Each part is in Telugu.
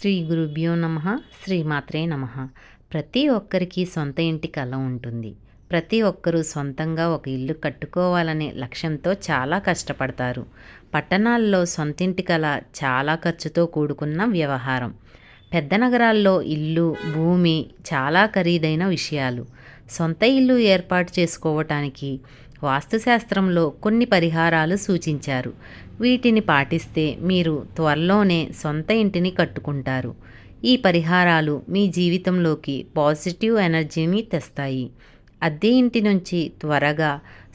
శ్రీ గురుభ్యో నమ శ్రీమాత్రే నమ. ప్రతి ఒక్కరికి సొంత ఇంటి కళ ఉంటుంది. ప్రతి ఒక్కరూ సొంతంగా ఒక ఇల్లు కట్టుకోవాలనే లక్ష్యంతో చాలా కష్టపడతారు. పట్టణాల్లో సొంతింటి కళ చాలా ఖర్చుతో కూడుకున్న వ్యవహారం. పెద్ద నగరాల్లో ఇల్లు భూమి చాలా ఖరీదైన విషయాలు. సొంత ఇల్లు ఏర్పాటు చేసుకోవటానికి వాస్తుశాస్త్రంలో కొన్ని పరిహారాలు సూచించారు. వీటిని పాటిస్తే మీరు త్వరలోనే సొంత ఇంటిని కట్టుకుంటారు. ఈ పరిహారాలు మీ జీవితంలోకి పాజిటివ్ ఎనర్జీని తెస్తాయి. అద్దె ఇంటి నుంచి త్వరగా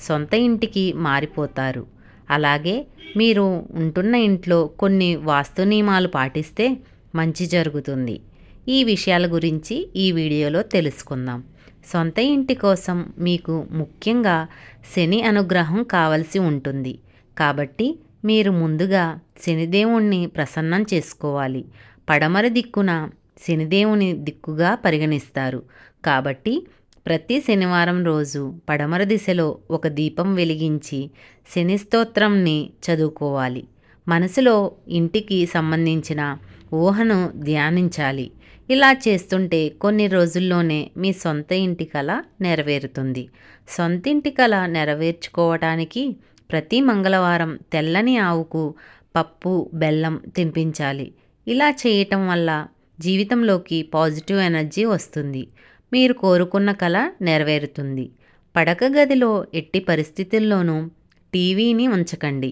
సొంత ఇంటికి మారిపోతారు. అలాగే మీరు ఉంటున్న ఇంట్లో కొన్ని వాస్తు నియమాలు పాటిస్తే మంచి జరుగుతుంది. ఈ విషయాల గురించి ఈ వీడియోలో తెలుసుకుందాం. సొంత ఇంటి కోసం మీకు ముఖ్యంగా శని అనుగ్రహం కావలసి ఉంటుంది. కాబట్టి మీరు ముందుగా శనిదేవుణ్ణి ప్రసన్నం చేసుకోవాలి. పడమర దిక్కున శనిదేవుని దిక్కుగా పరిగణిస్తారు. కాబట్టి ప్రతి శనివారం రోజు పడమర దిశలో ఒక దీపం వెలిగించి శని స్తోత్రంని చదువుకోవాలి. మనసులో ఇంటికి సంబంధించిన ఊహను ధ్యానించాలి. ఇలా చేస్తుంటే కొన్ని రోజుల్లోనే మీ సొంత ఇంటి కళ నెరవేరుతుంది. సొంత ఇంటి కళ నెరవేర్చుకోవటానికి ప్రతి మంగళవారం తెల్లని ఆవుకు పప్పు బెల్లం తినిపించాలి. ఇలా చేయటం వల్ల జీవితంలోకి పాజిటివ్ ఎనర్జీ వస్తుంది. మీరు కోరుకున్న కళ నెరవేరుతుంది. పడక గదిలో ఎట్టి పరిస్థితుల్లోనూ టీవీని ఉంచకండి.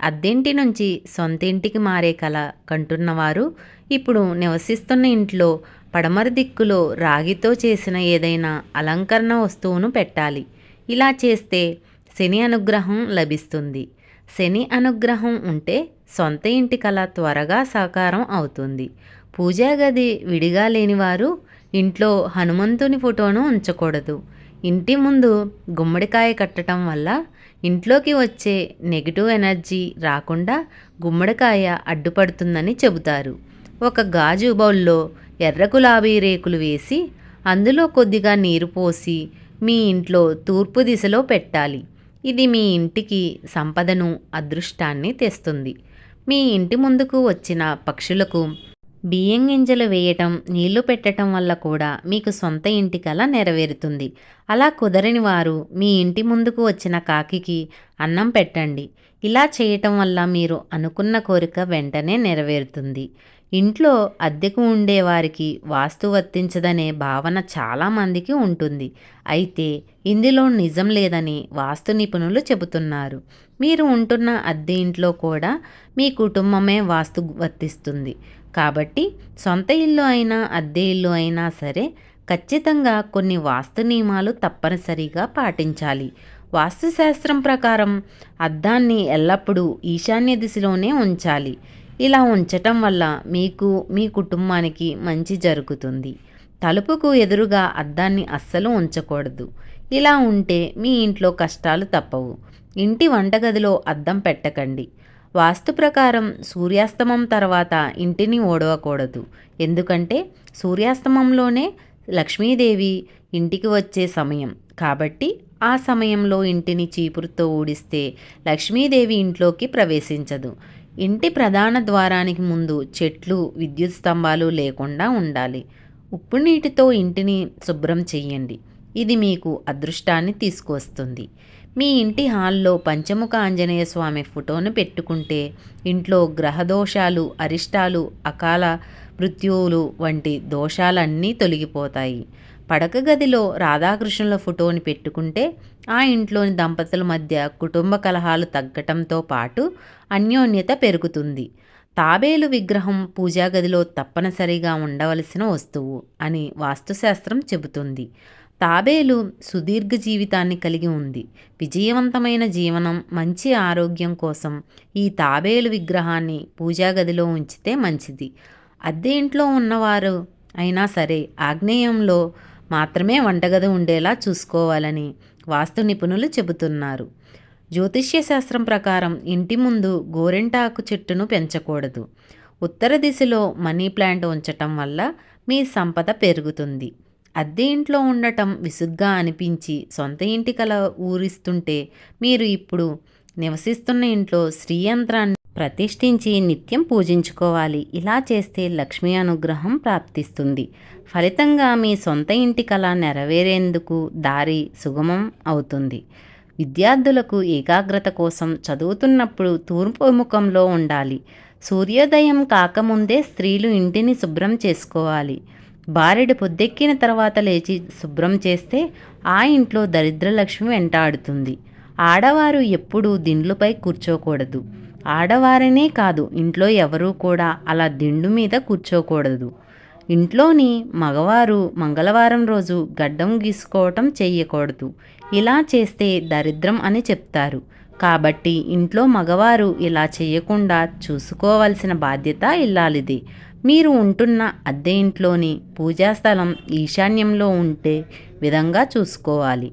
అద్దెంటి నుంచి సొంత ఇంటికి మారే కళ కంటున్నవారు ఇప్పుడు నివసిస్తున్న ఇంట్లో పడమర దిక్కులో రాగితో చేసిన ఏదైనా అలంకరణ వస్తువును పెట్టాలి. ఇలా చేస్తే శని అనుగ్రహం లభిస్తుంది. శని అనుగ్రహం ఉంటే సొంత ఇంటి కళ త్వరగా సాకారం అవుతుంది. పూజా గది విడిగా లేనివారు ఇంట్లో హనుమంతుని ఫోటోను ఉంచకూడదు. ఇంటి ముందు గుమ్మడికాయ కట్టడం వల్ల ఇంట్లోకి వచ్చే నెగిటివ్ ఎనర్జీ రాకుండా గుమ్మడికాయ అడ్డుపడుతుందని చెబుతారు. ఒక గాజు బౌల్లో ఎర్ర గులాబీ రేకులు వేసి అందులో కొద్దిగా నీరు పోసి మీ ఇంట్లో తూర్పు దిశలో పెట్టాలి. ఇది మీ ఇంటికి సంపదను అదృష్టాన్ని తెస్తుంది. మీ ఇంటి ముందుకు వచ్చిన పక్షులకు బియ్యం గింజలు వేయటం నీళ్ళు పెట్టడం వల్ల కూడా మీకు సొంత ఇంటి కల నెరవేరుతుంది. అలా కుదరని వారు మీ ఇంటి ముందుకు వచ్చిన కాకికి అన్నం పెట్టండి. ఇలా చేయటం వల్ల మీరు అనుకున్న కోరిక వెంటనే నెరవేరుతుంది. ఇంట్లో అద్దెకు ఉండేవారికి వాస్తు వర్తించదనే భావన చాలామందికి ఉంటుంది. అయితే ఇందులో నిజం లేదని వాస్తు నిపుణులు చెబుతున్నారు. మీరు ఉంటున్న అద్దె ఇంట్లో కూడా మీ కుటుంబమే వాస్తు వర్తిస్తుంది. కాబట్టి సొంత ఇల్లు అయినా అద్దె ఇల్లు అయినా సరే ఖచ్చితంగా కొన్ని వాస్తు నియమాలు తప్పనిసరిగా పాటించాలి. వాస్తుశాస్త్రం ప్రకారం అద్దాన్ని ఎల్లప్పుడూ ఈశాన్య దిశలోనే ఉంచాలి. ఇలా ఉంచటం వల్ల మీకు మీ కుటుంబానికి మంచి జరుగుతుంది. తలుపుకు ఎదురుగా అద్దాన్ని అస్సలు ఉంచకూడదు. ఇలా ఉంటే మీ ఇంట్లో కష్టాలు తప్పవు. ఇంటి వంటగదిలో అద్దం పెట్టకండి. వాస్తు ప్రకారం సూర్యాస్తమం తర్వాత ఇంటిని ఓడవకూడదు. ఎందుకంటే సూర్యాస్తమంలోనే లక్ష్మీదేవి ఇంటికి వచ్చే సమయం. కాబట్టి ఆ సమయంలో ఇంటిని చీపురుతో ఊడిస్తే లక్ష్మీదేవి ఇంట్లోకి ప్రవేశించదు. ఇంటి ప్రధాన ద్వారానికి ముందు చెట్లు విద్యుత్ స్తంభాలు లేకుండా ఉండాలి. ఉప్పు నీటితో ఇంటిని శుభ్రం చెయ్యండి ఇది మీకు అదృష్టాన్ని తీసుకువస్తుంది. మీ ఇంటి హాల్లో పంచముఖ ఆంజనేయ స్వామి ఫోటోను పెట్టుకుంటే ఇంట్లో గ్రహదోషాలు అరిష్టాలు అకాల మృత్యువులు వంటి దోషాలన్నీ తొలగిపోతాయి. పడక గదిలో రాధాకృష్ణుల ఫోటోని పెట్టుకుంటే ఆ ఇంట్లోని దంపతుల మధ్య కుటుంబ కలహాలు తగ్గటంతో పాటు అన్యోన్యత పెరుగుతుంది. తాబేలు విగ్రహం పూజా గదిలో తప్పనిసరిగా ఉండవలసిన వస్తువు అని వాస్తుశాస్త్రం చెబుతుంది. తాబేలు సుదీర్ఘ జీవితాన్ని కలిగి ఉంది. విజయవంతమైన జీవనం మంచి ఆరోగ్యం కోసం ఈ తాబేలు విగ్రహాన్ని పూజా గదిలో ఉంచితే మంచిది. అద్దె ఇంట్లో ఉన్నవారు అయినా సరే ఆగ్నేయంలో మాత్రమే వంటగది ఉండేలా చూసుకోవాలని వాస్తు నిపుణులు చెబుతున్నారు. జ్యోతిష్య శాస్త్రం ప్రకారం ఇంటి ముందు గోరెంటాకు చెట్టును పెంచకూడదు. ఉత్తర దిశలో మనీ ప్లాంట్ ఉంచటం వల్ల మీ సంపద పెరుగుతుంది. అద్దె ఇంట్లో ఉండటం విసుగ్గా అనిపించి సొంత ఇంటి కల ఊరిస్తుంటే మీరు ఇప్పుడు నివసిస్తున్న ఇంట్లో శ్రీయంత్రాన్ని ప్రతిష్ఠించి నిత్యం పూజించుకోవాలి. ఇలా చేస్తే లక్ష్మీ అనుగ్రహం ప్రాప్తిస్తుంది. ఫలితంగా మీ సొంత ఇంటి కళ నెరవేరేందుకు దారి సుగమం అవుతుంది. విద్యార్థులకు ఏకాగ్రత కోసం చదువుతున్నప్పుడు తూర్పు ముఖంలో ఉండాలి. సూర్యోదయం కాకముందే స్త్రీలు ఇంటిని శుభ్రం చేసుకోవాలి. బారెడు పొద్దెక్కిన తర్వాత లేచి శుభ్రం చేస్తే ఆ ఇంట్లో దరిద్రలక్ష్మి వెంటాడుతుంది. ఆడవారు ఎప్పుడూ దిండ్లుపై కూర్చోకూడదు. ఆడవారనే కాదు ఇంట్లో ఎవరూ కూడా అలా దిండు మీద కూర్చోకూడదు. ఇంట్లోని మగవారు మంగళవారం రోజు గడ్డం గీసుకోవటం చేయకూడదు ఇలా చేస్తే దరిద్రం అని చెప్తారు. కాబట్టి ఇంట్లో మగవారు ఇలా చేయకుండా చూసుకోవాల్సిన బాధ్యత ఇల్లాలిది. మీరు ఉంటున్న అద్దె ఇంట్లోని పూజాస్థలం ఈశాన్యంలో ఉంటే విధంగా చూసుకోవాలి.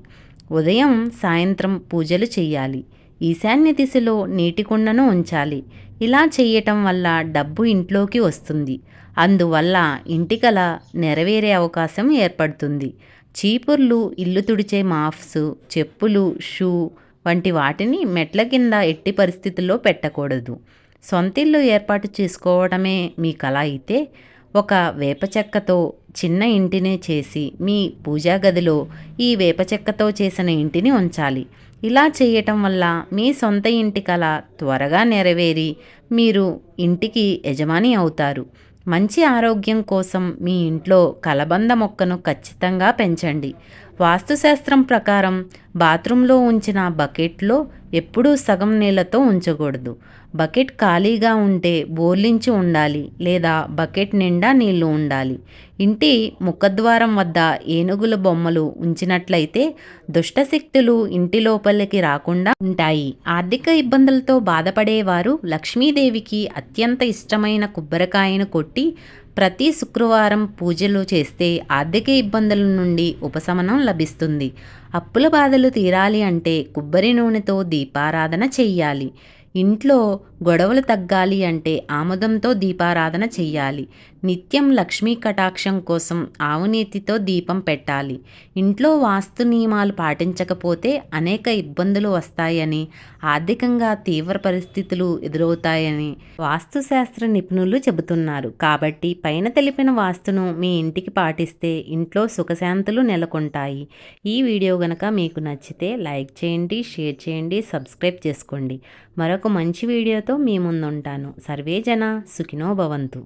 ఉదయం సాయంత్రం పూజలు చేయాలి ఈశాన్య దిశలో నీటి కుండను ఉంచాలి. ఇలా చేయటం వల్ల డబ్బు ఇంట్లోకి వస్తుంది. అందువల్ల ఇంటికల నెరవేరే అవకాశం ఏర్పడుతుంది. చీపుర్లు ఇల్లు తుడిచే మాఫ్స్ చెప్పులు షూ వంటి వాటిని మెట్ల కింద ఎట్టి పరిస్థితుల్లో పెట్టకూడదు. సొంతిల్లు ఏర్పాటు చేసుకోవడమే మీ కళ అయితే ఒక వేప చెక్కతో చిన్న ఇంటినే చేసి మీ పూజా గదిలో ఈ వేప చెక్కతో చేసిన ఇంటిని ఉంచాలి. ఇలా చేయటం వల్ల మీ సొంత ఇంటి కళ త్వరగా నెరవేరి మీరు ఇంటికి యజమాని అవుతారు. మంచి ఆరోగ్యం కోసం మీ ఇంట్లో కలబంద మొక్కను ఖచ్చితంగా పెంచండి. వాస్తుశాస్త్రం ప్రకారం బాత్రూంలో ఉంచిన బకెట్లో ఎప్పుడూ సగం నీళ్ళతో ఉంచకూడదు. బకెట్ ఖాళీగా ఉంటే బోర్లించి ఉండాలి లేదా బకెట్ నిండా నీళ్ళు ఉండాలి. ఇంటి ముఖద్వారం వద్ద ఏనుగుల బొమ్మలు ఉంచినట్లయితే దుష్టశక్తులు ఇంటి లోపలికి రాకుండా ఉంటాయి. ఆర్థిక ఇబ్బందులతో బాధపడేవారు లక్ష్మీదేవికి అత్యంత ఇష్టమైన కొబ్బరికాయను కొట్టి ప్రతి శుక్రవారం పూజలు చేస్తే ఆర్థిక ఇబ్బందుల నుండి ఉపశమనం లభిస్తుంది. అప్పుల బాధలు తీరాలి అంటే కొబ్బరి నూనెతో దీపారాధన చెయ్యాలి. ఇంట్లో గొడవలు తగ్గాలి అంటే ఆముదంతో దీపారాధన చెయ్యాలి. నిత్యం లక్ష్మీ కటాక్షం కోసం ఆవునీతితో దీపం పెట్టాలి. ఇంట్లో వాస్తు నియమాలు పాటించకపోతే అనేక ఇబ్బందులు వస్తాయని ఆర్థికంగా తీవ్ర పరిస్థితులు ఎదురవుతాయని వాస్తుశాస్త్ర నిపుణులు చెబుతున్నారు. కాబట్టి పైన తెలిపిన వాస్తును మీ ఇంటికి పాటిస్తే ఇంట్లో సుఖశాంతులు నెలకొంటాయి. ఈ వీడియో గనక మీకు నచ్చితే లైక్ చేయండి షేర్ చేయండి సబ్స్క్రైబ్ చేసుకోండి. మరొక మంచి వీడియో వీడియోతో మీ ముందుంటాను. సర్వే జన సుఖినో భవంతు.